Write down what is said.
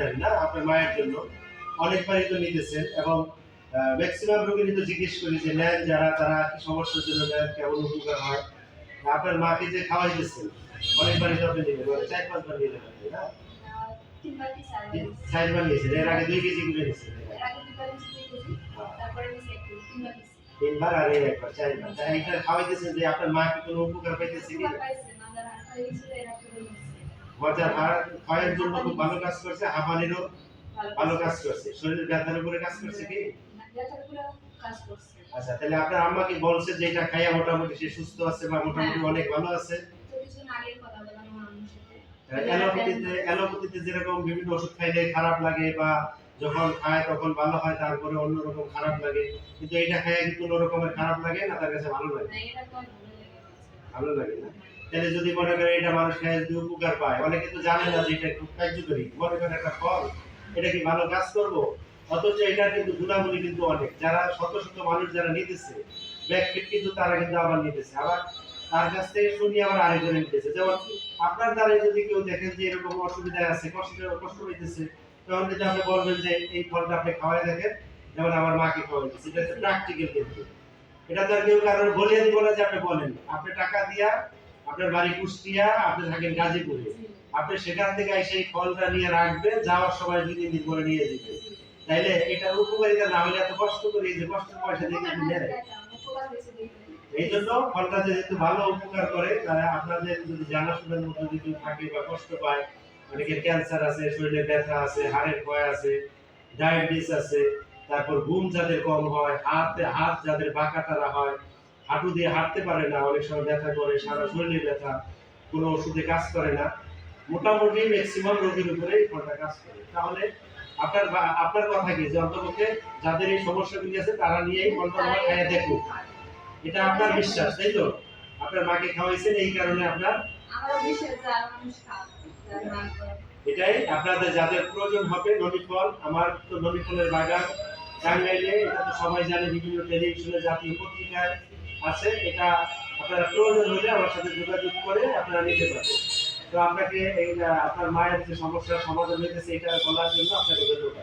নেন না আপনার মায়ের জন্য। অনেকবারই তো নিতেছেন এবং ম্যাক্সিমাম রোগীরই তো জিজ্ঞেস করি যে নেন যারা তারা কি সমস্যার জন্য নেন? কেমন উপকার হয়? আপনার মাকে যে খাওয়াইতেছেন অনেকবারই তো আপনি নিলেন। মানে চার পাঁচবার নিলেন আপনি না? চারবার নিয়েছেন। এর আগে দুই কেজি করে নিয়েছেন। তিনবার আর এই একবার চারবার। তা খাওয়াইতেছেন যে আপনার মা কি কোনো? উপকার পাইতেছে কি হয়ে খাওয়ার জন্য খুব ভালো কাজ করছে হাঁপানিরও ভালো কাজ করছে। শরীরের ব্যথার উপরে কাজ করছে কি। আচ্ছা তাহলে আপনার আম্মা কি বলছে যে এটা খাইয়া মোটামুটি সে সুস্থ আছে বা মোটামুটি অনেক ভালো আছে। অ্যালোপ্যাথিতে অ্যালোপ্যাথিতে যেরকম বিভিন্ন ওষুধ খাইলে খারাপ লাগে বা যখন খায় তখন ভালো হয় তারপরে অন্যরকম খারাপ লাগে। কিন্তু এটা খাইয়া কি কোনো রকমের খারাপ লাগে না? তার কাছে ভালো লাগে? ভালো লাগে না? তাহলে যদি মনে করে এটা মানুষ খায় যদি উপকার পায়, অনেকে তো জানে না যে এটা খুব কার্যকরী। মনে করে একটা ফল, এটা কি ভালো কাজ করব? অথচ এটা কিন্তু গুণাগুলি কিন্তু অনেক। যারা শত শত মানুষ যারা নিতেছে ব্যাকফিট কিন্তু তারা কিন্তু আবার নিতেছে। আবার তার কাছ থেকে শুনি আবার আরেকজনে নিতেছে। যেমন আপনার দ্বারা যদি কেউ দেখেন যে এরকম অসুবিধায় আছে, কষ্ট কষ্ট হইতেছে, তখন কিন্তু আপনি বলবেন যে এই ফলটা আপনি খাওয়াই দেখেন, যেমন আমার মাকে খাওয়াই দিচ্ছে এটা হচ্ছে প্র্যাকটিক্যাল কিন্তু। এটা তো আর কেউ কারণ বলিয়ে দিব না যে আপনি বলেন। আপনি টাকা দিয়া আপনার বাড়ি কুষ্টিয়া, আপনি থাকেন গাজীপুরে আপনি সেখান থেকে এসে এই ফলটা নিয়ে রাখবেন, যাওয়ার সময় দুই, তিন করে নিয়ে দিবেন তাইলে এটার উপকারিতা না হলে এত কষ্ট করে এই যে কষ্টের পয়সা দিয়ে কিন্তু নেয়। এই জন্য ফলটা যেহেতু ভালো উপকার করে তারা আপনাদের যদি জানাশোনার মধ্যে যদি কেউ থাকে বা কষ্ট পায়, অনেকের ক্যান্সার আছে, শরীরে ব্যথা আছে, হাড়ের ক্ষয় আছে, ডায়াবেটিস আছে, তারপর ঘুম যাদের কম হয়, হাতে হাত যাদের বাঁকা তারা হয় হাঁটু দিয়ে হাঁটতে পারে না অনেক সময় ব্যথা করে সারা শরীরে ব্যথা কোনো ওষুধে কাজ করে না। মোটামুটি ম্যাক্সিমাম রোগীর উপরে এই ফলটা কাজ করে। তাহলে আপনার আপনার কথা কি? যে অন্তপক্ষে যাদের এই সমস্যাগুলি আছে তারা নিয়ে এই ফলটা আমার খাইয়ে দেখুক। এটা আপনার বিশ্বাস তাই তো? আপনার মাকে খাওয়াইছেন এই কারণে আপনার। এটাই আপনাদের যাদের প্রয়োজন হবে নদী ফল আমার তো নদী ফলের বাগান। টাঙ্গাইলে এটা তো সবাই জানে বিভিন্ন টেলিভিশনে জাতীয় পত্রিকায় আছে, এটা আপনারা প্রয়োজন হলে আমার সাথে যোগাযোগ করে আপনারা নিতে পারবেন। তো আপনাকে এই আপনার মায়ের যে সমস্যার সমাধান হয়েছে এটা বলার জন্য আপনাকে ধন্যবাদ।